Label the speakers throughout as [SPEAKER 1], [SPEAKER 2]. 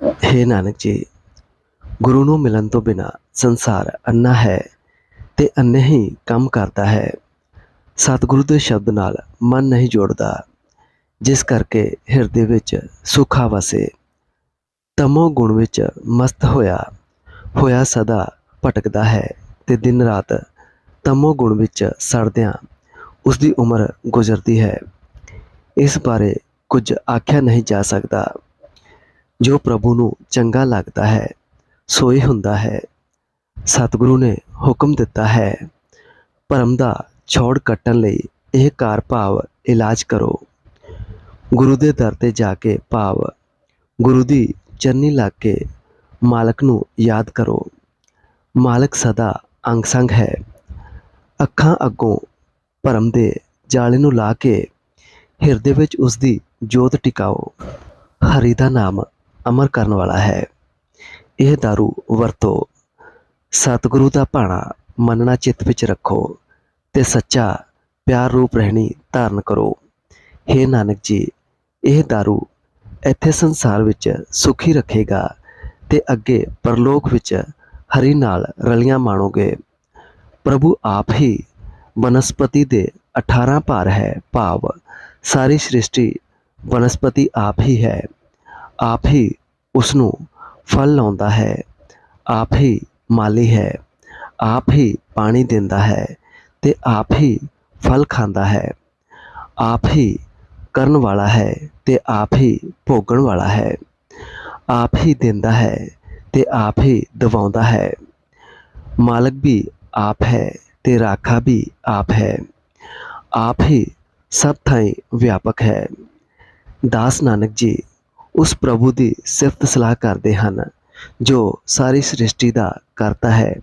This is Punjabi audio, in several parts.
[SPEAKER 1] ਹੇ ਨਾਨਕ ਜੀ ਗੁਰੂ ਨੂੰ ਮਿਲਣ ਤੋਂ ਬਿਨਾ ਸੰਸਾਰ ਅੰਨਾ ਹੈ ਤੇ ਅੰਨੇ ਹੀ ਕੰਮ ਕਰਦਾ ਹੈ ਸਤਿਗੁਰੂ ਦੇ ਸ਼ਬਦ ਨਾਲ ਮਨ ਨਹੀਂ ਜੋੜਦਾ ਜਿਸ ਕਰਕੇ ਹਿਰਦੇ ਵਿੱਚ ਸੁਖਾ ਵਸੇ ਤਮੋ ਗੁਣ ਵਿੱਚ ਮਸਤ ਹੋਇਆ ਹੋਇਆ ਸਦਾ ਭਟਕਦਾ ਹੈ ਤੇ ਦਿਨ ਰਾਤ ਤਮੋ ਗੁਣ ਵਿੱਚ ਸੜਦਿਆਂ ਉਸ ਦੀ ਉਮਰ ਗੁਜ਼ਰਦੀ ਹੈ ਇਸ ਬਾਰੇ ਕੁਝ ਆਖਿਆ ਨਹੀਂ ਜਾ ਸਕਦਾ ਜੋ ਪ੍ਰਭੂ ਨੂੰ ਚੰਗਾ ਲੱਗਦਾ ਹੈ ਸੋਈ ਹੁੰਦਾ ਹੈ। ਸਤਿਗੁਰੂ ਨੇ ਹੁਕਮ ਦਿੱਤਾ ਹੈ, ਭਰਮ ਦਾ ਛੋੜ ਕੱਟਣ ਲਈ ਇਹ ਕਾਰ ਭਾਵ ਇਲਾਜ ਕਰੋ। ਗੁਰੂ ਦੇ ਦਰ ਤੇ ਜਾ ਕੇ ਭਾਵ ਗੁਰੂ ਦੀ ਚਰਨੀ ਲੱਗ ਕੇ ਮਾਲਕ ਨੂੰ ਯਾਦ ਕਰੋ। ਮਾਲਕ ਸਦਾ ਅੰਗ ਸੰਗ ਹੈ। ਅੱਖਾਂ ਅੱਗੋਂ ਭਰਮ ਦੇ ਜਾਲੇ ਨੂੰ ਲਾ ਕੇ ਹਿਰਦੇ ਵਿੱਚ ਉਸ ਦੀ ਜੋਤ ਟਿਕਾਓ। ਹਰੀ ਦਾ ਨਾਮ ਅਮਰ ਕਰਨ ਵਾਲਾ ਹੈ ਇਹ दारू ਵਰਤੋ ਸਤਿਗੁਰੂ ਦਾ ਭਾਣਾ ਮੰਨਣਾ ਚਿੱਤ ਵਿੱਚ ਰੱਖੋ ਤੇ ਸੱਚਾ ਪਿਆਰ ਰੂਪ ਰਹਿਣੀ ਧਾਰਨ ਕਰੋ हे ਨਾਨਕ ਜੀ ਇਹ दारू ਇੱਥੇ ਸੰਸਾਰ ਵਿੱਚ ਸੁਖੀ ਰੱਖੇਗਾ ਤੇ ਅੱਗੇ ਪਰਲੋਕ ਵਿੱਚ ਹਰੀ ਨਾਲ ਰਲੀਆਂ ਮਾਣੋਗੇ ਪ੍ਰਭੂ ਆਪ ਹੀ ਬਨਸਪਤੀ ਦੇ 18 ਭਾਰ ਹੈ ਭਾਵ ਸਾਰੀ ਸ੍ਰਿਸ਼ਟੀ ਬਨਸਪਤੀ ਆਪ ਹੀ ਹੈ ਆਪ ਹੀ ਉਸ ਨੂੰ ਫਲ ਲਾਉਂਦਾ ਹੈ, ਆਪ ਹੀ ਮਾਲੀ ਹੈ, ਆਪ ਹੀ ਪਾਣੀ ਦਿੰਦਾ ਹੈ ਤੇ ਆਪ ਹੀ ਫਲ ਖਾਂਦਾ ਹੈ। ਆਪ ਹੀ ਕਰਨ ਵਾਲਾ ਹੈ ਤੇ ਆਪ ਹੀ ਭੋਗਣ ਵਾਲਾ ਹੈ। ਆਪ ਹੀ ਦਿੰਦਾ ਹੈ ਤੇ ਆਪ ਹੀ ਦਵਾਉਂਦਾ ਹੈ। ਮਾਲਕ ਵੀ ਆਪ ਹੈ ਤੇ ਰਾਖਾ ਵੀ ਆਪ ਹੈ। ਆਪ ਹੀ ਸਭ ਥਾਈਂ ਵਿਆਪਕ ਹੈ। ਦਾਸ ਨਾਨਕ ਜੀ ਉਸ ਪ੍ਰਭੂ ਦੀ ਸਿਫਤ ਸਲਾਹ ਕਰਦੇ ਹਨ, ਜੋ ਸਾਰੀ ਸ੍ਰਿਸ਼ਟੀ ਦਾ ਕਰਤਾ ਹੈ,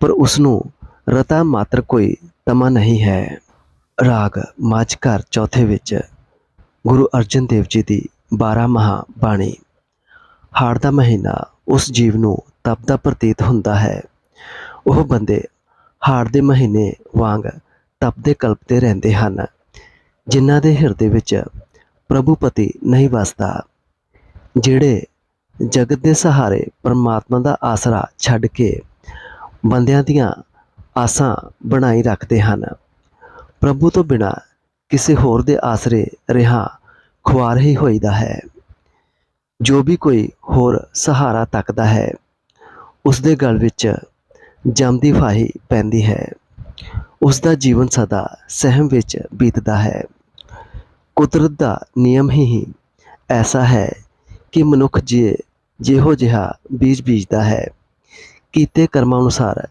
[SPEAKER 1] ਪਰ ਉਸ ਨੂੰ ਰਤਾ ਮਾਤਰ ਕੋਈ ਤਮਾ ਨਹੀਂ ਹੈ। ਰਾਗ ਮਾਝ ਘਰ ਚੌਥੇ ਵਿੱਚ ਗੁਰੂ ਅਰਜਨ ਦੇਵ ਜੀ ਦੀ 12 ਮਹਾ ਬਾਣੀ। ਹਾੜ ਦਾ ਮਹੀਨਾ ਉਸ ਜੀਵ ਨੂੰ ਤਪ ਦਾ ਪ੍ਰਤੀਤ ਹੁੰਦਾ ਹੈ। ਉਹ ਬੰਦੇ ਹਾੜ ਦੇ ਮਹੀਨੇ ਵਾਂਗ ਤਪ ਦੇ ਕਲਪਦੇ ਰਹਿੰਦੇ ਹਨ, ਜਿਨ੍ਹਾਂ ਦੇ ਹਿਰਦੇ ਵਿੱਚ ਪ੍ਰਭੂ ਪਤੀ ਨਹੀਂ ਵਸਦਾ। ਜਿਹੜੇ ਜਗਤ ਦੇ ਸਹਾਰੇ ਪਰਮਾਤਮਾ ਦਾ ਆਸਰਾ ਛੱਡ ਕੇ ਬੰਦਿਆਂ ਦੀਆਂ ਆਸਾਂ ਬਣਾਈ ਰੱਖਦੇ ਹਨ। ਪ੍ਰਭੂ ਤੋਂ ਬਿਨਾ ਕਿਸੇ ਹੋਰ ਦੇ ਆਸਰੇ ਰਿਹਾ ਖੁਆਰ ਹੀ ਹੋਈਦਾ ਹੈ। ਜੋ ਵੀ ਕੋਈ ਹੋਰ ਸਹਾਰਾ ਤੱਕਦਾ ਹੈ, ਉਸ ਦੇ ਗਲ ਵਿੱਚ ਜੰਮਦੀ ਫਾਹੀ ਪੈਂਦੀ ਹੈ। ਉਸ ਦਾ ਜੀਵਨ ਸਦਾ ਸਹਿਮ ਵਿੱਚ ਬੀਤਦਾ ਹੈ। ਕੁਦਰਤ ਦਾ ਨਿਯਮ ਹੀ ਐਸਾ ਹੈ ਕਿ ਮਨੁੱਖ ਜੇ, ਜਿਹੋ ਜਿਹਾ ਬੀਜ ਬੀਜਦਾ ਹੈ, ਕੀਤੇ ਕਰਮਾਂ ਅਨੁਸਾਰ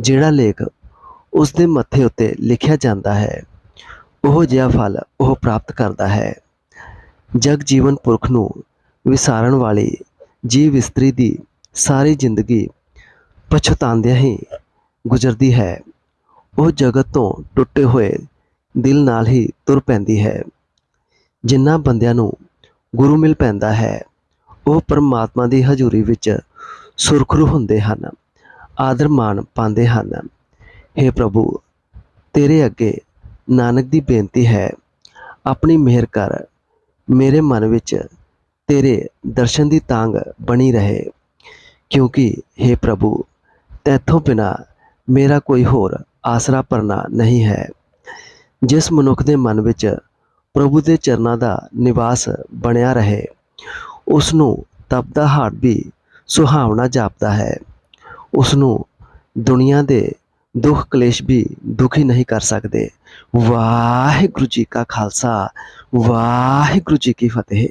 [SPEAKER 1] ਜਿਹੜਾ ਲੇਖ ਉਸ ਦੇ ਮੱਥੇ ਉੱਤੇ ਲਿਖਿਆ ਜਾਂਦਾ ਹੈ, ਉਹ ਜਿਹਾ ਫਲ ਉਹ ਪ੍ਰਾਪਤ ਕਰਦਾ ਹੈ। ਜਗ ਜੀਵਨ ਪੁਰਖ ਨੂੰ ਵਿਸਾਰਨ ਵਾਲੀ ਜੀਵ ਇਸਤਰੀ ਦੀ ਸਾਰੀ ਜ਼ਿੰਦਗੀ ਪਛਤਾਉਂਦਿਆਂ ਹੀ ਗੁਜ਼ਰਦੀ ਹੈ। ਉਹ ਜਗਤ ਤੋਂ ਟੁੱਟੇ ਹੋਏ ਦਿਲ ਨਾਲ ਹੀ ਤੁਰ ਪੈਂਦੀ ਹੈ। ਜਿਨ੍ਹਾਂ ਬੰਦਿਆਂ ਨੂੰ ਗੁਰੂ ਮਿਲ ਪੈਂਦਾ ਹੈ ਉਹ ਪਰਮਾਤਮਾ ਦੀ ਹਜ਼ੂਰੀ ਵਿੱਚ ਸੁਰਖਰੂ ਹੁੰਦੇ ਹਨ, ਆਦਰ ਮਾਣ ਪਾਉਂਦੇ ਹਨ। हे ਪ੍ਰਭੂ, ਤੇਰੇ ਅੱਗੇ ਨਾਨਕ ਦੀ ਬੇਨਤੀ ਹੈ। ਆਪਣੀ ਮਿਹਰ ਕਰ, ਮੇਰੇ ਮਨ ਵਿੱਚ ਤੇਰੇ ਦਰਸ਼ਨ ਦੀ ਤਾਂਗ ਬਣੀ ਰਹੇ। ਕਿਉਂਕਿ हे ਪ੍ਰਭੂ, ਤੇਥੋਂ ਬਿਨਾ ਮੇਰਾ ਕੋਈ ਹੋਰ ਆਸਰਾ ਪਰਨਾ ਨਹੀਂ ਹੈ। ਜਿਸ ਮਨੁੱਖ ਦੇ ਮਨ ਵਿੱਚ ਪ੍ਰਭੂ ਦੇ ਚਰਨਾਂ ਦਾ ਨਿਵਾਸ ਬਣਿਆ ਰਹੇ ਉਸ ਨੂੰ ਤਪਦਾ ਹਾੜ ਵੀ ਸੁਹਾਵਣਾ ਜਾਪਦਾ ਹੈ। ਉਸ ਨੂੰ ਦੁਨੀਆ ਦੇ ਦੁੱਖ ਕਲੇਸ਼ ਵੀ ਦੁਖੀ ਨਹੀਂ ਕਰ ਸਕਦੇ। ਵਾਹਿਗੁਰੂ ਜੀ ਕਾ ਖਾਲਸਾ, ਵਾਹਿਗੁਰੂ ਜੀ ਕੀ ਫਤਿਹ।